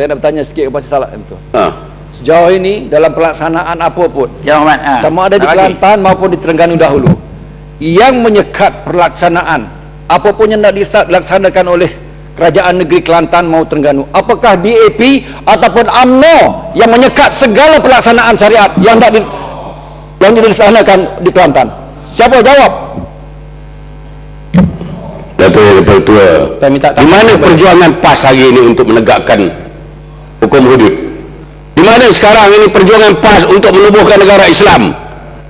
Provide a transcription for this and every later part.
Saya nak bertanya sikit kepada Salat itu. Ha. Sejauh ini dalam pelaksanaan apa pun, Yang Ahmad. Ha. sama ada di Nak? Kelantan maupun di Terengganu dahulu, yang menyekat pelaksanaan apapun yang nak dilaksanakan oleh kerajaan negeri Kelantan maupun Terengganu, apakah DAP ataupun UMNO yang menyekat segala pelaksanaan syariat yang tak di, yang dilaksanakan di Kelantan? Siapa jawab? Datuk Yang Pertua. Di mana perjuangan PAS hari ini untuk menegakkan hukum hudud? Di mana sekarang ini perjuangan PAS untuk menubuhkan negara Islam?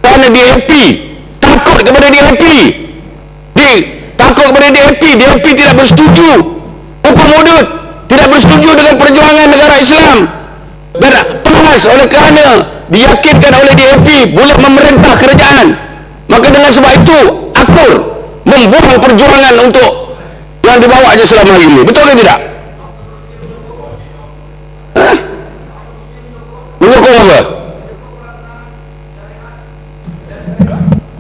Kerana DAP takut kepada DAP. Di takut kepada DAP, DAP tidak bersetuju hukum hudud, tidak bersetuju dengan perjuangan negara Islam. Dan PAS oleh kerana diyakinkan oleh DAP boleh memerintah kerajaan. Maka dengan sebab itu akur membuang perjuangan untuk yang dibawa aja selama ini. Betul ke tidak?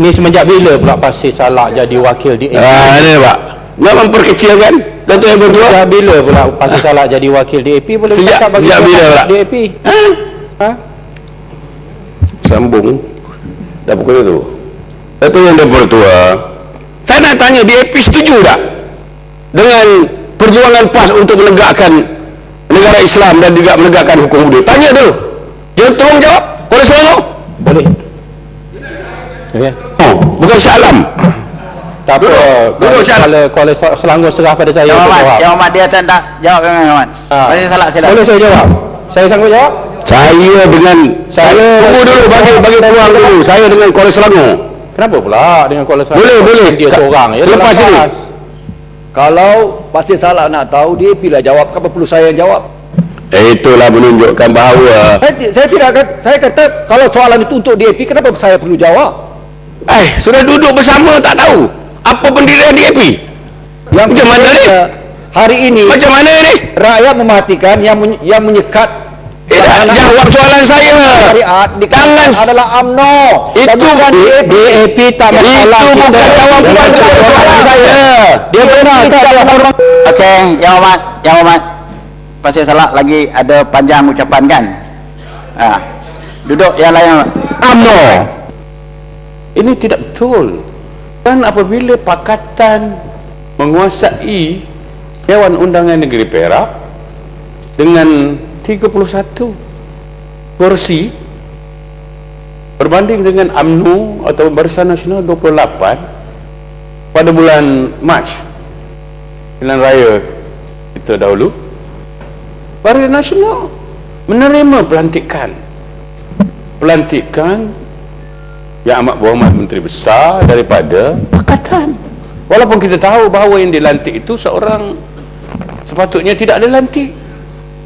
Ni semenjak bila pula Pasir Salak jadi wakil di Ah, ini pak. Nak memperkecil kan? Datuk yang berdua? Sejak bila pula Pasir Salak jadi wakil DAP boleh Sejak- cakap bagi sejak bila pula? DAP Ha? ha? Sambung. Dah pukul itu. Datuk yang berdua. Saya nak tanya, DAP setuju tak? Dengan perjuangan PAS untuk menegakkan negara Islam dan juga menegakkan hukum hudud. Tanya dulu. Jangan tolong jawab. Boleh selalu? Okay. Oh, bukan Syah Alam. tak apa duduk, Syah. kalau, kalau Selangor serah pada saya jawab Yang Ahmad dia tak jawab dengan Ahmad. Ha. Masih salah sila. boleh saya jawab saya sanggup jawab Saya dengan saya Saya- tunggu dulu bagi bagi peluang dulu. Saya dengan Kuala Selangor. kenapa pula dengan Kuala Selangor Boleh, boleh. dia Ka- seorang ya selepas ini. Kalau Pasir Salak nak tahu, DAP lah jawab. Kenapa perlu saya yang jawab? Itulah menunjukkan bahawa Saya, saya tidak kata, saya kata kalau soalan itu untuk DAP, kenapa saya perlu jawab? Eh sudah duduk bersama tak tahu apa pendirian DAP. Yang Macam mana ni? Hari ini Macam mana ni? rakyat mematikan yang men, yang menyekat Eh, pelaksanaan jawab soalan saya. syariat di Tangan Kelantan adalah UMNO Itu bukan DAP. Tak masalah Itu bukan jawapan kepada soalan saya. dia benar tak ada hormat Okey, Yang Ahmad, Yang Ahmad. Pasir salah lagi ada panjang ucapan kan? Ha. Duduk yang lain. UMNO. Ini tidak betul. Dan apabila Pakatan menguasai Dewan Undangan Negeri Perak dengan 31 kursi berbanding dengan UMNO atau Barisan Nasional 28 pada bulan Mac pilihan raya kita dahulu Barisan Nasional menerima pelantikan pelantikan Yang Amat Berhormat Menteri Besar daripada Pakatan. Walaupun kita tahu bahawa yang dilantik itu seorang sepatutnya tidak dilantik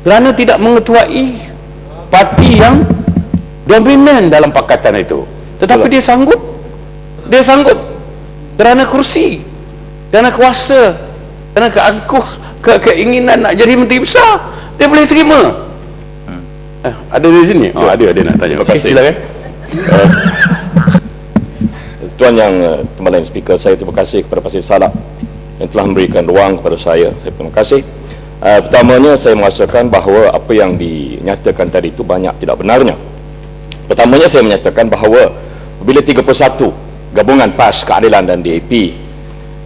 kerana tidak mengetuai parti yang dominan dalam pakatan itu. Tetapi dia sanggup. Dia sanggup kerana kursi, kerana kuasa, kerana keangkuh, ke keinginan nak jadi menteri besar. Dia boleh terima. Eh, ada di sini? Oh, ada, ada nak tanya. Okey, silakan. Tuan Yang uh, Timbalan Speaker, saya terima kasih kepada Pasir Salak yang telah memberikan ruang kepada saya. Saya terima kasih. Uh, pertamanya saya merasakan bahawa apa yang dinyatakan tadi itu banyak tidak benarnya. Pertamanya saya menyatakan bahawa bila 31 gabungan PAS, Keadilan dan DAP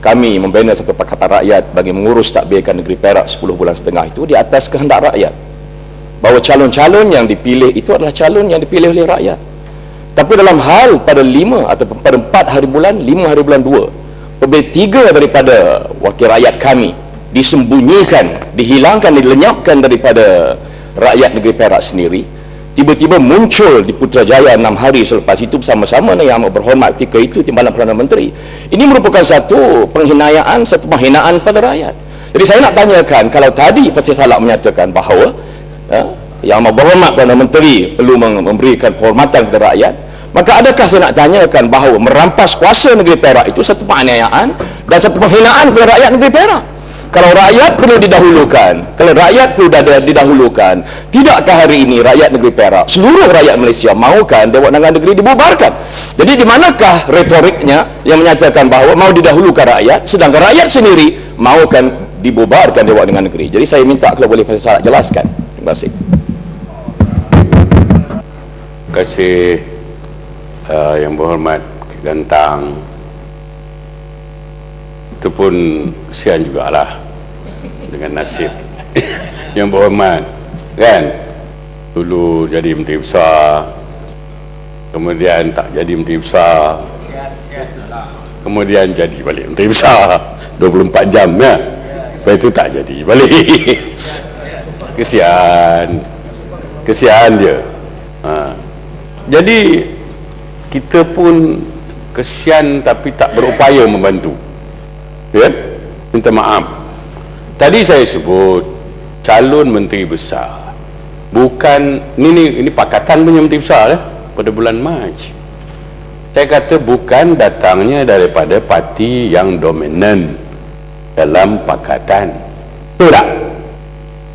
kami membina satu Pakatan Rakyat bagi mengurus takbirkan negeri Perak 10 bulan setengah itu di atas kehendak rakyat. Bahawa calon-calon yang dipilih itu adalah calon yang dipilih oleh rakyat. Tapi dalam hal pada lima atau pada empat hari bulan, lima hari bulan dua, apabila tiga daripada wakil rakyat kami disembunyikan, dihilangkan, dilenyapkan daripada rakyat negeri Perak sendiri, tiba-tiba muncul di Putrajaya enam hari selepas itu bersama-sama dengan yang berhormat ketika itu Timbalan Perdana Menteri. Ini merupakan satu penghinayaan, satu penghinaan pada rakyat. Jadi saya nak tanyakan, kalau tadi Pasir Salak menyatakan bahawa ya, yang berhormat Perdana Menteri perlu mem- memberikan penghormatan kepada rakyat, maka adakah saya nak tanyakan bahawa merampas kuasa negeri Perak itu satu penganiayaan dan satu penghinaan kepada rakyat negeri Perak? Kalau rakyat perlu didahulukan, kalau rakyat perlu didahulukan, tidakkah hari ini rakyat negeri Perak, seluruh rakyat Malaysia mahukan Dewan Undangan Negeri dibubarkan? Jadi di manakah retoriknya yang menyatakan bahawa mau didahulukan rakyat, sedangkan rakyat sendiri mahukan dibubarkan Dewan Undangan Negeri? Jadi saya minta kalau boleh Salak jelaskan. Terima kasih. Terima kasih uh, yang berhormat Gantang. Itu pun kesian jugalah dengan nasib yang berhormat kan? Dulu jadi menteri besar kemudian tak jadi menteri besar. Kemudian jadi balik menteri besar. 24 jam ya? Lepas itu tak jadi balik. Kesian. Kesian dia. Ha. jadi kita pun kesian tapi tak berupaya membantu. Ya? Minta maaf. Tadi saya sebut calon menteri besar. Bukan ini ini, ini pakatan punya menteri besar eh, pada bulan Mac. Saya kata bukan datangnya daripada parti yang dominan dalam pakatan. Betul tak?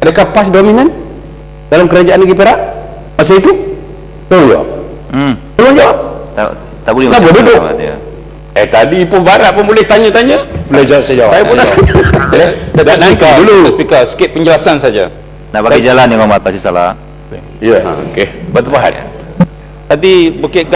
Adakah PAS dominan dalam kerajaan negeri Perak? Masa itu? Tolong jawab? Hmm. tolong jawab Tak, tak boleh Kenapa macam duduk? dia. Eh tadi pun barat pun boleh tanya-tanya. Boleh jawab saya jawab. Saya pun nak. Tak nanti Speaker dulu. Speaker, sikit penjelasan saja. Nak bagi jalan yang hormat pasti salah. Ya, ha, okey. Bertepahat. Tadi Bukit